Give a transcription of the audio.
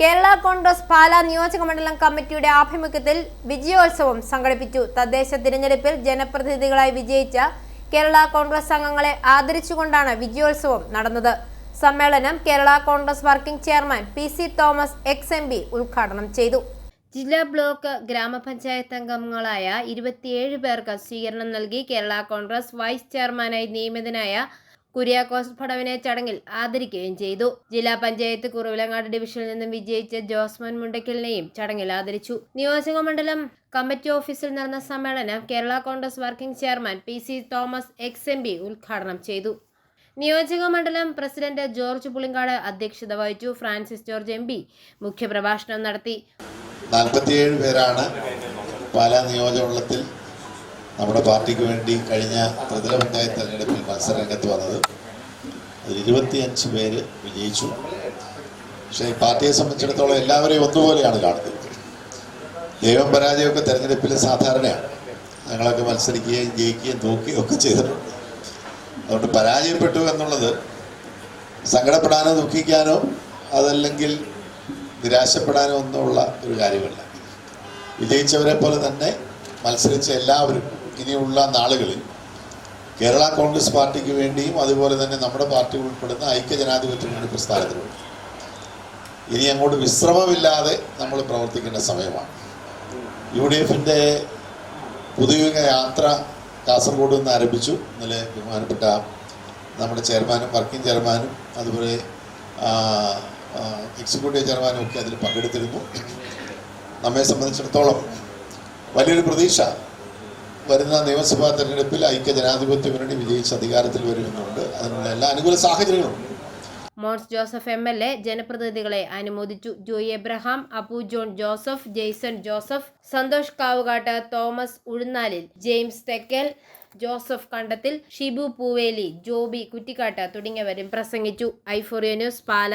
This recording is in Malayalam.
കേരള കോൺഗ്രസ് പാലാ നിയോജകമണ്ഡലം കമ്മിറ്റിയുടെ ആഭിമുഖ്യത്തിൽ വിജയോത്സവം സംഘടിപ്പിച്ചു. തദ്ദേശ തിരഞ്ഞെടുപ്പിൽ ജനപ്രതിനിധികളായി വിജയിച്ച കേരള കോൺഗ്രസ് അംഗങ്ങളെ ആദരിച്ചുകൊണ്ടാണ് വിജയോത്സവം നടന്നത്. സമ്മേളനം Kerala Congress working chairman P C Thomas ex M P ഉദ്ഘാടനം ചെയ്തു. ജില്ലാ ബ്ലോക്ക് ഗ്രാമപഞ്ചായത്ത് അംഗങ്ങളായ ഇരുപത്തിയേഴ് പേർക്ക് സ്വീകരണം നൽകി കേരള കോൺഗ്രസ് വൈസ് ചെയർമാനായി നിയമിതനായ കുര്യാക്കോസ് ഭടവിനെ ചടങ്ങിൽ ആദരിക്കുകയും ചെയ്തു. ജില്ലാ പഞ്ചായത്ത് കുറവിലങ്ങാട് ഡിവിഷനിൽ നിന്നും വിജയിച്ച ജോസ്മൻ മുണ്ടയ്ക്കലിനെയും ചടങ്ങിൽ ആദരിച്ചു. നിയോജക മണ്ഡലം കമ്മിറ്റി ഓഫീസിൽ നടന്ന സമ്മേളനം Kerala Congress working chairman P C Thomas ex M P ഉദ്ഘാടനം ചെയ്തു. നിയോജക മണ്ഡലം പ്രസിഡന്റ് ജോർജ് പുളിങ്കാട് അധ്യക്ഷത വഹിച്ചു. ഫ്രാൻസിസ് ജോർജ് എം പി മുഖ്യപ്രഭാഷണം നടത്തി. നാൽപ്പത്തിയേഴ് പേരാണ് പാലാ നിയോജകമണ്ഡലത്തിൽ നമ്മുടെ പാർട്ടിക്ക് വേണ്ടി കഴിഞ്ഞ പഞ്ചായത്ത് തെരഞ്ഞെടുപ്പിൽ മത്സരരംഗത്ത് വന്നത്. അതിൽ ഇരുപത്തിയഞ്ച് പേര് വിജയിച്ചു. പക്ഷേ പാർട്ടിയെ സംബന്ധിച്ചിടത്തോളം എല്ലാവരെയും ഒന്നുപോലെയാണ് കാണുന്നത്. ദൈവം പരാജയമൊക്കെ തെരഞ്ഞെടുപ്പിൽ സാധാരണയാണ്. ഞങ്ങളൊക്കെ മത്സരിക്കുകയും ജയിക്കുകയും തോക്കുകയും ഒക്കെ ചെയ്തിട്ടുണ്ട്. അതുകൊണ്ട് പരാജയപ്പെട്ടു എന്നുള്ളത് സങ്കടപ്പെടാനോ ദുഃഖിക്കാനോ അതല്ലെങ്കിൽ നിരാശപ്പെടാനോ ഒന്നുമുള്ള ഒരു കാര്യമല്ല. വിജയിച്ചവരെ പോലെ തന്നെ മത്സരിച്ച എല്ലാവരും ഇനിയുള്ള നാളുകളിൽ കേരള കോൺഗ്രസ് പാർട്ടിക്ക് വേണ്ടിയും അതുപോലെ തന്നെ നമ്മുടെ പാർട്ടി ഉൾപ്പെടുന്ന ഐക്യ ജനാധിപത്യ മുന്നണി പ്രസ്ഥാനത്തിന് വേണ്ടി ഇനി അങ്ങോട്ട് വിശ്രമമില്ലാതെ നമ്മൾ പ്രവർത്തിക്കേണ്ട സമയമാണ്. യു ഡി എഫിന്റെ പുതുയുഗ യാത്ര കാസർഗോഡ് നിന്ന് ആരംഭിച്ചു. ഇന്നലെ ബഹുമാനപ്പെട്ട നമ്മുടെ ചെയർമാനും വർക്കിംഗ് ചെയർമാനും അതുപോലെ എക്സിക്യൂട്ടീവ് ചെയർമാനും ഒക്കെ അതിൽ പങ്കെടുത്തിരുന്നു. നമ്മെ സംബന്ധിച്ചിടത്തോളം വലിയൊരു പ്രതീക്ഷ വരുന്ന നിയമസഭാ തെരഞ്ഞെടുപ്പിൽ ഐക്യ ജനാധിപത്യ മുന്നണി വിജയിച്ച് അധികാരത്തിൽ വരുമെന്നുണ്ട്. അതിനുള്ള എല്ലാ അനുകൂല സാഹചര്യങ്ങളും. Mons Joseph M L A ജനപ്രതിനിധികളെ അനുമോദിച്ചു. ജോയി എബ്രഹാം അപ്പു ജോൺ ജോസഫ് ജെയ്സൺ ജോസഫ് സന്തോഷ് കാവുകാട്ട് തോമസ് ഉഴുന്നാലിൽ ജെയിംസ് തെക്കൽ ജോസഫ് കണ്ടത്തിൽ ഷിബു പൂവേലി ജോബി കുറ്റിക്കാട്ട് തുടങ്ങിയവരും പ്രസംഗിച്ചു. ഐഫോറിയ ന്യൂസ് പാല.